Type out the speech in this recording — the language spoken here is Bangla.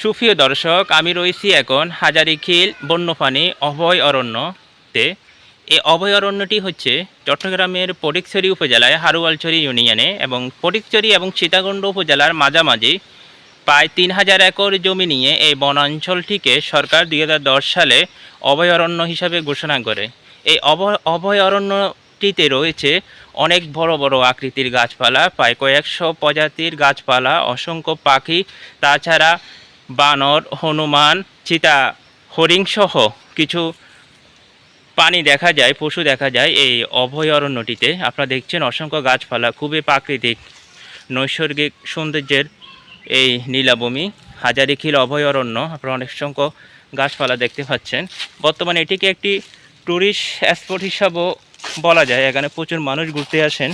সুপ্রিয় দর্শক, আমি রয়েছি এখন হাজারিখিল বন্যপ্রাণী অভয় অরণ্যতে এই অভয় অরণ্যটি হচ্ছে চট্টগ্রামের পটিকছড়ি উপজেলায় হারুয়ালছড়ি ইউনিয়নে এবং পটিকছড়ি এবং সীতাকুণ্ড উপজেলার মাঝামাঝি প্রায় তিন হাজার একর জমি নিয়ে এই বনাঞ্চলটিকে সরকার দুই হাজার দশ সালে অভয়ারণ্য হিসাবে ঘোষণা করে। এই অভ অভয়ারণ্যটিতে রয়েছে অনেক বড় বড় আকৃতির গাছপালা, প্রায় কয়েকশো প্রজাতির গাছপালা, অসংখ্য পাখি, তাছাড়া বানর, হনুমান, চিতা হরিণসহ কিছু পানি দেখা যায়, পশু দেখা যায় এই অভয়ারণ্যটিতে। আপনারা দেখছেন অসংখ্য গাছপালা, খুবই প্রাকৃতিক, নৈসর্গিক সৌন্দর্যের এই নীলাভূমি হাজারিখিল অভয়ারণ্য। আপনারা অনেক সংখ্যক গাছপালা দেখতে পাচ্ছেন। বর্তমানে এটিকে একটি ট্যুরিস্ট স্পট হিসাবেও বলা যায়। এখানে প্রচুর মানুষ ঘুরতে আসেন।